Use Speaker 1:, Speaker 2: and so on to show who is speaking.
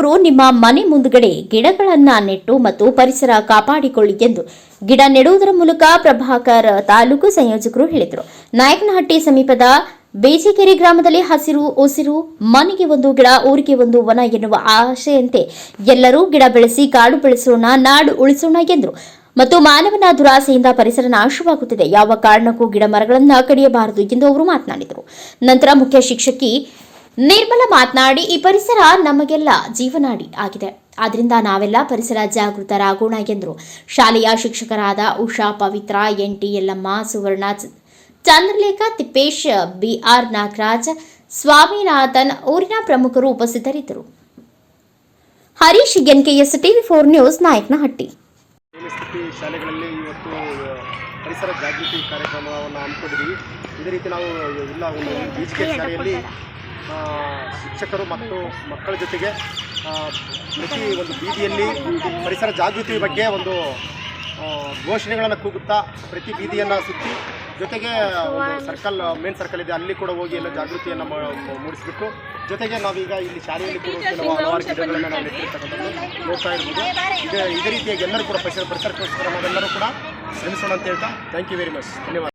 Speaker 1: ಪ್ರತಿಯೊಬ್ಬರು ನಿಮ್ಮ ಮನೆ ಮುಂದುಗಡೆ ಗಿಡಗಳನ್ನ ನೆಟ್ಟು ಮತ್ತು ಪರಿಸರ ಕಾಪಾಡಿಕೊಳ್ಳಿ ಎಂದು ಗಿಡ ನೆಡುವುದರ ಮೂಲಕ ಪ್ರಭಾಕರ್ ತಾಲೂಕು ಸಂಯೋಜಕರು ಹೇಳಿದರು. ನಾಯಕನಹಟ್ಟಿ ಸಮೀಪದ ಬೇಜಿಕೆರೆ ಗ್ರಾಮದಲ್ಲಿ ಹಸಿರು ಉಸಿರು, ಮನೆಗೆ ಒಂದು ಗಿಡ, ಊರಿಗೆ ಒಂದು ವನ ಎನ್ನುವ ಆಶೆಯಂತೆ ಎಲ್ಲರೂ ಗಿಡ ಬೆಳೆಸಿ ಕಾಡು ಬೆಳೆಸೋಣ, ನಾಡು ಉಳಿಸೋಣ ಎಂದರು. ಮತ್ತು ಮಾನವನ ದುರಾಸೆಯಿಂದ ಪರಿಸರ ನಾಶವಾಗುತ್ತಿದೆ. ಯಾವ ಕಾರಣಕ್ಕೂ ಗಿಡ ಮರಗಳನ್ನು ಕಡಿಯಬಾರದು ಎಂದು ಅವರು ಮಾತನಾಡಿದರು. ನಂತರ ಮುಖ್ಯ ಶಿಕ್ಷಕಿ ನಿರ್ಮಲ ಮಾತನಾಡಿ, ಈ ಪರಿಸರ ನಮಗೆಲ್ಲ ಜೀವನಾಡಿ ಆಗಿದೆ. ಆದ್ರಿಂದ ನಾವೆಲ್ಲ ಪರಿಸರ ಜಾಗೃತರಾಗೋಣ ಎಂದರು. ಶಾಲೆಯ ಶಿಕ್ಷಕರಾದ Usha, Pavithra, N T, Yallamma, Suvarna Chandralekha, Tippesh, BR Nagaraj, Swaminathan ಊರಿನ ಪ್ರಮುಖರು ಉಪಸ್ಥಿತರಿದ್ದರು. Harish, N K S TV four news, Nayakanahatti.
Speaker 2: ಶಾಲೆಗಳಲ್ಲಿ ಇವತ್ತು ಪರಿಸರ ಜಾಗೃತಿ ಕಾರ್ಯಕ್ರಮವನ್ನು ಹಮ್ಮಿಕೊಂಡಿದ್ದೀವಿ. ಇದೇ ರೀತಿ ನಾವು ಎಲ್ಲ ಒಂದು ಶಾಲೆಯಲ್ಲಿ ಶಿಕ್ಷಕರು ಮತ್ತು ಮಕ್ಕಳ ಜೊತೆಗೆ ಪ್ರತಿ ಒಂದು ಬೀದಿಯಲ್ಲಿ ಪರಿಸರ ಜಾಗೃತಿ ಬಗ್ಗೆ ಒಂದು ಘೋಷಣೆಗಳನ್ನು ಕೂಗುತ್ತಾ ಪ್ರತಿ ಬೀದಿಯನ್ನು ಸುತ್ತಿ, ಜೊತೆಗೆ ಸರ್ಕಲ್, ಮೇನ್ ಸರ್ಕಲ್ ಇದೆ, ಅಲ್ಲಿ ಕೂಡ ಹೋಗಿ ಎಲ್ಲ ಜಾಗೃತಿಯನ್ನು ಮೂಡಿಸಿಬಿಟ್ಟು, ಜೊತೆಗೆ ನಾವೀಗ ಇಲ್ಲಿ ಶಾಲೆಯಲ್ಲಿ ಕೂಡ ಕೆಲವು ಹಲವಾರು ಗಿಡಗಳನ್ನು ನಾವು ನೆಟ್ಟಿರ್ತಕ್ಕಂಥದ್ದು ನೋಡ್ತಾ ಇರ್ಬೋದು. ಇದೇ ಇದೇ ರೀತಿಯಾಗಿ ಎಲ್ಲರೂ ಕೂಡ ಪರಿಸರ ಪರಿಸರಕ್ಕೋಸ್ಕರ ನಾವೆಲ್ಲರೂ ಕೂಡ ಶ್ರಮಿಸೋಣ ಅಂತ ಹೇಳ್ತಾ ಥ್ಯಾಂಕ್ ಯು ವೆರಿ ಮಚ್ ಧನ್ಯವಾದ.